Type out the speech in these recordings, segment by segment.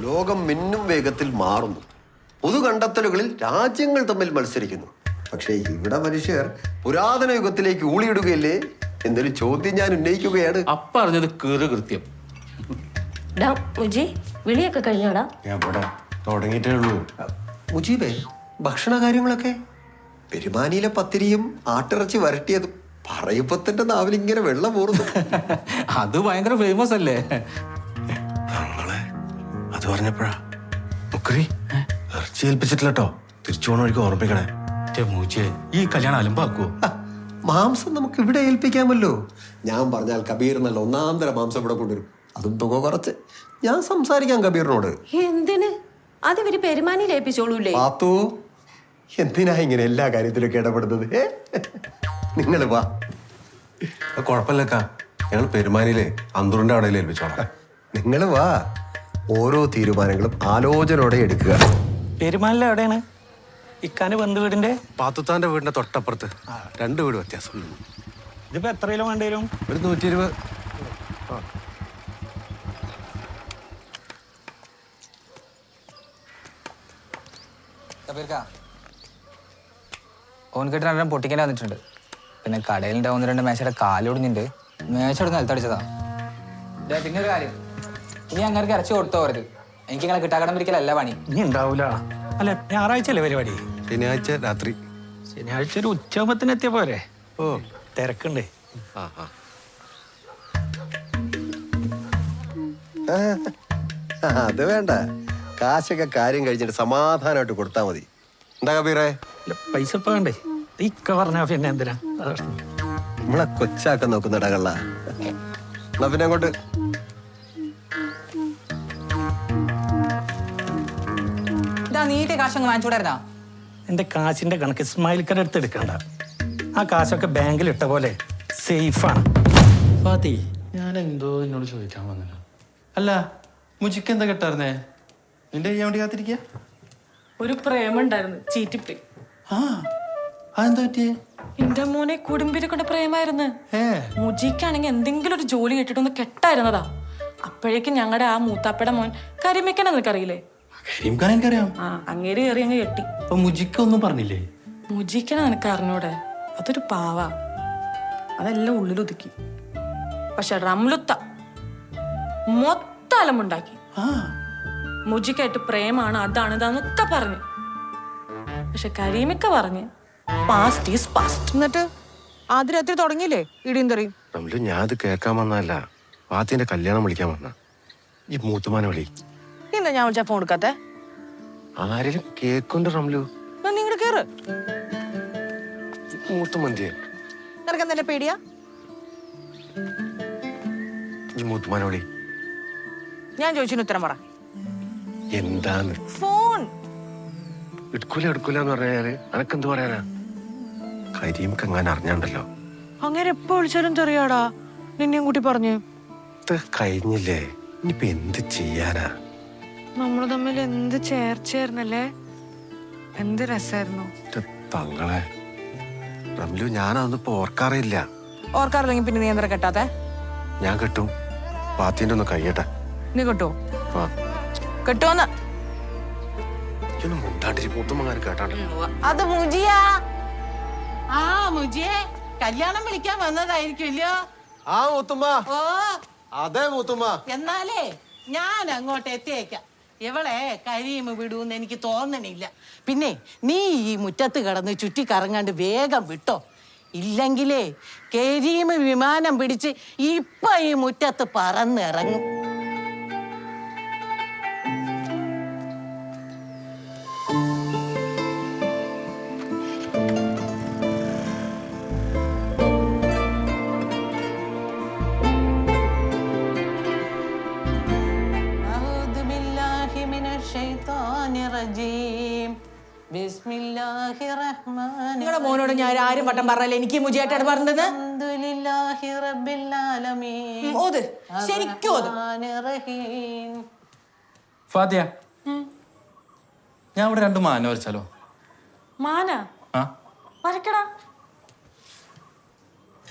ലോകം മിന്നും വേഗത്തിൽ മാറുന്നു. പൊതു കണ്ടെത്തലുകളിൽ രാജ്യങ്ങൾ തമ്മിൽ മത്സരിക്കുന്നു. പക്ഷേ ഇവിടെ മനുഷ്യർ പുരാതന യുഗത്തിലേക്ക് ഊളിയിടുകയല്ലേ? എന്നൊരു ചോദ്യം ഞാൻ ഉന്നയിക്കുകയാണ്. അപ്പറഞ്ഞത് കീറ് കൃത്യം. ഡാ മുജി വിളിയൊക്കെ കഴിഞ്ഞോടാ? ഞാൻ തുടങ്ങിയിട്ടേ ഉള്ളൂ. മുജീബേ ഭക്ഷണ കാര്യങ്ങളൊക്കെ പെരുമാനിയിലെ പത്തിരിയും ആട്ടിറച്ചി വരട്ടിയതും. പറയുമ്പോ തന്നെ നാവിൽ ഇങ്ങനെ വെള്ളം പോറുന്നു അത് ഭയങ്കര ഫേമസ് അല്ലേ? അത് പറഞ്ഞപ്പോഴാ. മുക്കറി ഇറച്ചി ഏൽപ്പിച്ചിട്ടില്ല കേട്ടോ തിരിച്ചു പോണ വഴിക്ക് ഓർമ്മിക്കണേ. മൂച്ചെ ഈ കല്യാണം അലമ്പാക്കുവോ മാംസം നമുക്ക് ഇവിടെ ഏൽപ്പിക്കാമല്ലോ. ഞാൻ പറഞ്ഞാൽ കബീർ നല്ല ഒന്നാം തരം മാംസം ഇവിടെ കൊണ്ടുവരും. അതും തുക കുറച്ച്. ഞാൻ സംസാരിക്കാം കബീറിനോട്. എന്തിന്? അത് ഇവർ പെരുമാനിയിൽ ഏൽപ്പിച്ചോളൂല്ലേ? പാത്തു എന്തിനാ ഇങ്ങനെ എല്ലാ കാര്യത്തിലൊക്കെ ഇടപെടുന്നത്? നിങ്ങൾ വാ. കുഴപ്പമില്ലക്കാ. ഞങ്ങൾ പെരുമാനിയിലെ അന്തൂറിന്റെ അവിടെ ഏൽപ്പിച്ചോളാം. നിങ്ങൾ വാ. ഓരോ തീരുമാനങ്ങളും ആലോചനയോടെ എടുക്കുക. പെരുമാലിൽ എവിടെയാണ്? ഇക്കാന്റെ ബന്ധു വീടിന്റെ? പാത്തുത്താന്റെ വീടിന്റെ തൊട്ടപ്പുറത്ത്. രണ്ട് വീട് വ്യത്യാസം. ഇതിപ്പോ എത്ര കിലോ വേണ്ടി വരും ഒരു നൂറ്റി ഇരുപത് രണ്ടെണ്ണം പൊട്ടിക്കാൻ വന്നിട്ടുണ്ട്. പിന്നെ കടയിലുണ്ടാവുന്ന രണ്ട് മേശയുടെ കാലൊടിഞ്ഞിട്ടുണ്ട് മേശ എടുത്ത് നിലത്തടിച്ചതാ പിന്നെ ഒരു കാര്യം. ഇനി അങ്ങനെ ഇറച്ചി കൊടുത്തോ അവർക്ക്? എനിക്ക് ഇങ്ങനെ കിട്ടാക്കടം പിടിക്കലല്ല പണി. ഇനി ഉണ്ടാവൂല. അല്ല ഞായറാഴ്ച അല്ലേ പരിപാടി? ശനിയാഴ്ച രാത്രി. ശനിയാഴ്ച ഒരു ഉച്ചയാകുമ്പത്തിന് എത്തിയ പോരെ? ഓ. തിരക്കുണ്ട്. അത് വേണ്ട. കാശൊക്കെ കാര്യം കഴിഞ്ഞിട്ട് സമാധാനമായിട്ട് കൊടുത്താൽ മതി. എന്താ കബീറേ? പൈസ ഇപ്പൊ വേണ്ടേ? ഇക്ക പറഞ്ഞ പിന്നെ എന്തിനാ. നമ്മളെ കൊച്ചാക്കാൻ നോക്കുന്ന ഇടകള്ള എന്നാ പിന്നെ അങ്ങോട്ട്. ഇതാ നീട്ടി എന്റെ കാശിന്റെ കണക്ക് ഇസ്മായിൽ കട എടുത്ത് എടുക്കണ്ട. ആ കാശൊക്കെ ബാങ്കിൽ ഇട്ട പോലെ സേഫാണ് ഫാത്തി ഞാൻ എന്തോ എന്നോട് ചോദിക്കാൻ വന്നല്ലോ അല്ല മുജിക്ക് എന്താ കിട്ടാർന്നേ? നിന്റെ ചെയ്യാൻ വേണ്ടി കാത്തിരിക്കുക ഒരു പ്രേമുണ്ടായിരുന്നു ചീറ്റിപ്പി. ആ അതെന്താ പറ്റിയേ? എന്റെ മോനെ കുടുംബിനെ കൊണ്ട് പ്രേമായിരുന്നു. മുജിക്കാണെങ്കിൽ എന്തെങ്കിലും ഒരു ജോലി കിട്ടിട്ടൊന്ന് കെട്ടായിരുന്നതാ. അപ്പോഴേക്കും ഞങ്ങളുടെ ആ മൂത്താപ്പയുടെ മോൻ കരിമിക്കനെ നിനക്കറിയില്ലേ? കരീംഖാൻ എനിക്കറിയാം. ആ അങ്ങേര് കയറി അങ്ങ് കെട്ടി. അപ്പൊ മുജിക്ക് ഒന്നും പറഞ്ഞില്ലേ? മുജിക്കനെ നിനക്ക് അറിഞ്ഞൂടെ? അതൊരു പാവ. അതെല്ലാം ഉള്ളിലൊതുക്കി പക്ഷെ റംലുത്ത മൊത്തം അലമുണ്ടാക്കി ആ. മുജിക്കായിട്ട് പ്രേമാണ് അതാണ് ഇതാന്നൊക്കെ പറഞ്ഞു. പക്ഷെ കരീമൊക്കെ പറഞ്ഞ് പാസ്റ്റ് ഈസ് പാസ്റ്റ് എന്നിട്ട് ആദ്യ രാത്രി തുടങ്ങിയില്ലേ ഇടിയും തെറിയും? റംലു ഞാൻ അത് കേൾക്കാൻ വന്നതല്ല. പാത്തിന്റെ കല്യാണം വിളിക്കാൻ വന്ന. ഈ മൂത്തുമാനെ വിളി. എന്താ ഞാൻ വിളിച്ചാ ഫോൺ എടുക്കാത്തെ? ആരെങ്കിലും കേക്കുണ്ട് റംലു? നിങ്ങടെ നീ മൂത്ത കേറ്. മൂത്തുമന്തിയെ നിനക്ക് എന്താ പേടിയാ? ഈ മൂത്തുമാനെ ഞാൻ ചോദിച്ചതിന് ഉത്തരം പറ. എന്താണ് ഫോൺ എടുക്കൂല എടുക്കൂല എന്ന് പറഞ്ഞാൽ അനക്കെന്ത് പറയാനാ? കരീംക്ക് കങ്ങാൻ അറിഞ്ഞാണ്ടല്ലോ. അങ്ങനെ എപ്പോ വിളിച്ചാലും തെറിയാടാ. നിന്നെയും കൂട്ടി പറഞ്ഞു. കഴിഞ്ഞില്ലേ? ഇനിയിപ്പൊ എന്ത് ചെയ്യാനാ? നമ്മൾ തമ്മിൽ എന്ത് ചേർച്ചയായിരുന്നല്ലേ? എന്ത് രസായിരുന്നു തങ്ങളെ. റംലു ഞാനതൊന്നും ഇപ്പൊ ഓർക്കാറില്ല. ഓർക്കാറില്ലെങ്കിൽ പിന്നെ നീ എന്താ കെട്ടാത്തെ? ഞാൻ കെട്ടും. പാത്തിന്റെ ഒന്ന് കഴിയട്ടെ നീ കെട്ടോ? കെട്ടോന്ന്. അത് മുജിയാ. ആ മുജിയെ കല്യാണം വിളിക്കാൻ വന്നതായിരിക്കുമല്ലോ. ആ മൂത്തുമ്മ. ഓ. അതെ മൂത്തുമ്മ. എന്നാലേ ഞാൻ അങ്ങോട്ട് എത്തിയേക്കാം. ഇവളെ കരിയും വിടൂന്ന് എനിക്ക് തോന്നണില്ല. പിന്നെ നീ ഈ മുറ്റത്ത് കിടന്ന് ചുറ്റി കറങ്ങാണ്ട് വേഗം വിട്ടോ. ഇല്ലെങ്കിലേ കരീമ് വിമാനം പിടിച്ച് ഇപ്പൊ ഈ മുറ്റത്ത് പറന്നിറങ്ങും. നിങ്ങളുടെ മോനോട് ഞാൻ ആരും വട്ടം പറഞ്ഞല്ലേ. എനിക്ക് മുജിയായിട്ടാണ് പറഞ്ഞത് ഓത്. ഞാൻ ഇവിടെ രണ്ട് മാന വരച്ചാലോ? മാന? വരക്കടാ.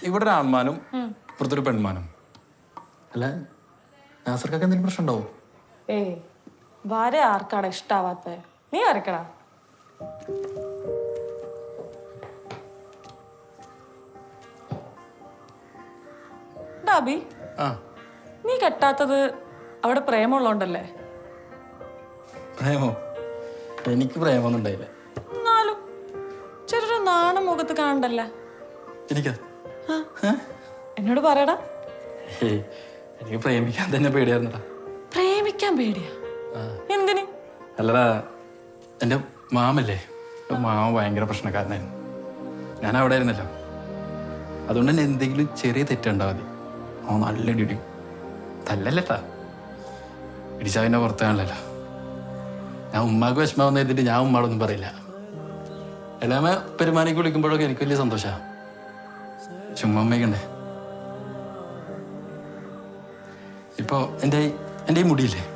ഇവിടെ ആൺമാനും ഇപ്പുറത്തൊരു പെൺമാനും. അല്ല നാസർക്കൊക്കെ എന്തെങ്കിലും പ്രശ്നം ഉണ്ടാവും വര ആർക്കാണ് ഇഷ്ടാവാത്തത്? നീ വരക്കടാ ആ. നീ കെട്ടാത്തത് അവിടെ പ്രേമുള്ളോണ്ടല്ലേ പ്രേമോ? എനിക്ക് പ്രേമൊന്നും ഉണ്ടായില്ല. എന്നാലും ചെറിയൊരു നാണം മുഖത്ത് കാണണ്ടല്ലേ? ആ, എന്നോട് പറയടാ. എനിക്ക് പ്രേമിക്കാൻ തന്നെ പേടിയായിരുന്നടാ. പ്രേമിക്കാൻ പേടിയാ? എന്തിന്? അല്ലടാ എന്റെ മാമല്ലേ? മാമ ഭയങ്കര പ്രശ്നക്കാരനായിരുന്നു. ഞാൻ അവിടെ ആയിരുന്നല്ലോ. അതുകൊണ്ട് തന്നെ എന്തെങ്കിലും ചെറിയ തെറ്റുണ്ടാവും മതി. അവൻ നല്ല ഇടിയും തല്ലല്ലേട്ടാ. ഇടിച്ചാവിന്റെ പുറത്താണല്ലോ. ഞാൻ ഉമ്മാക്ക് വിഷമാവുന്ന എഴുതിട്ട് ഞാൻ ഉമ്മാടൊന്നും പറയില്ല. എല്ലാമ പെരുമാനിക്ക് വിളിക്കുമ്പോഴൊക്കെ എനിക്ക് വലിയ സന്തോഷമാണ് ചുമ്മാ അമ്മയ്ക്കണ്ടേ ഇപ്പോൾ എന്റെ എന്റെ ഈ മുടിയില്ലേ?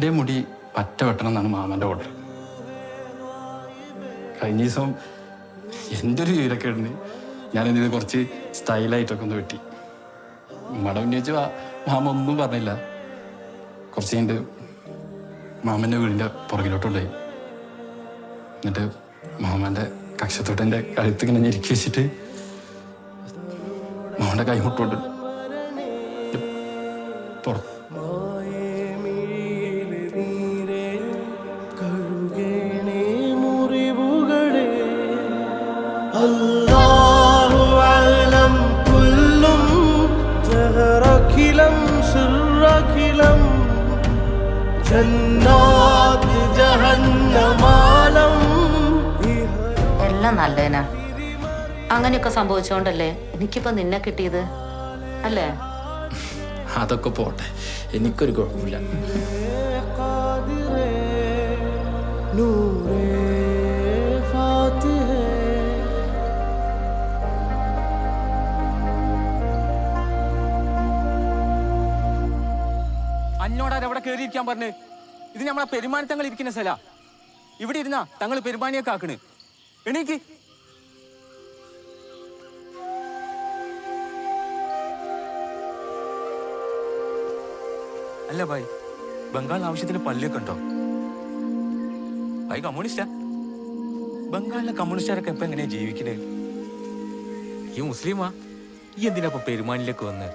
എന്റെ മുടി പറ്റ വെട്ടണം എന്നാണ് മാമന്റെ ഓർഡർ കഴിഞ്ഞ ദിവസം എന്റെ ഒരു വിവരമൊക്കെ ഉണ്ട് ഞാനിത് കുറച്ച് സ്റ്റൈലായിട്ടൊക്കെ ഒന്ന് വെട്ടി. ഉമ്മയുടെ ഉന്നയിച്ച് മാമ ഒന്നും പറഞ്ഞില്ല. കുറച്ച് കഴിഞ്ഞിട്ട് മാമന്റെ വീടിന്റെ പുറകിലോട്ടുണ്ടായി. എന്നിട്ട് മാമന്റെ കക്ഷത്തോട്ട് എന്റെ കഴുത്ത് ഇങ്ങനെ ഞെരുക്കി വെച്ചിട്ട് മാമന്റെ കൈ മുട്ടോണ്ട് എല്ലാം നല്ലതിനാ. അങ്ങനെയൊക്കെ സംഭവിച്ചോണ്ടല്ലേ എനിക്കിപ്പോ നിന്നെ കിട്ടിയത്? അല്ലേ? അതൊക്കെ പോട്ടെ. എനിക്കൊരു കുഴപ്പമില്ല. നൂറേ കയറിയിരിക്കാൻ പറഞ്ഞ്. ഇത് നമ്മളെ പെരുമാനത്തങ്ങൾ ഇരിക്കുന്ന സ്ഥല. ഇവിടെ ഇരുന്നാ തങ്ങൾ പെരുമാനിയൊക്കെ ആക്കണ്. എണീക്ക്. അല്ല ഭായ് ബംഗാൾ ആവശ്യത്തിന് പള്ളിയൊക്കെ ഉണ്ടോ? ഭായ് കമ്മ്യൂണിസ്റ്റാ. ബംഗാളിലെ കമ്മ്യൂണിസ്റ്റുകാരൊക്കെ ഇപ്പൊ എങ്ങനെയാ ജീവിക്കണേ? ഈ മുസ്ലിമാ ഈ എന്തിനാ പെരുമാനിലേക്ക് വന്ന്?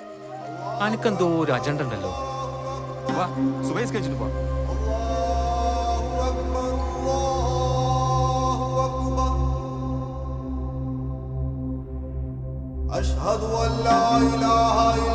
അനക്കെന്തോ ഒരു അജണ്ട ഉണ്ടല്ലോ. Subah, subah iska jilba. أشهد أن لا إله إلا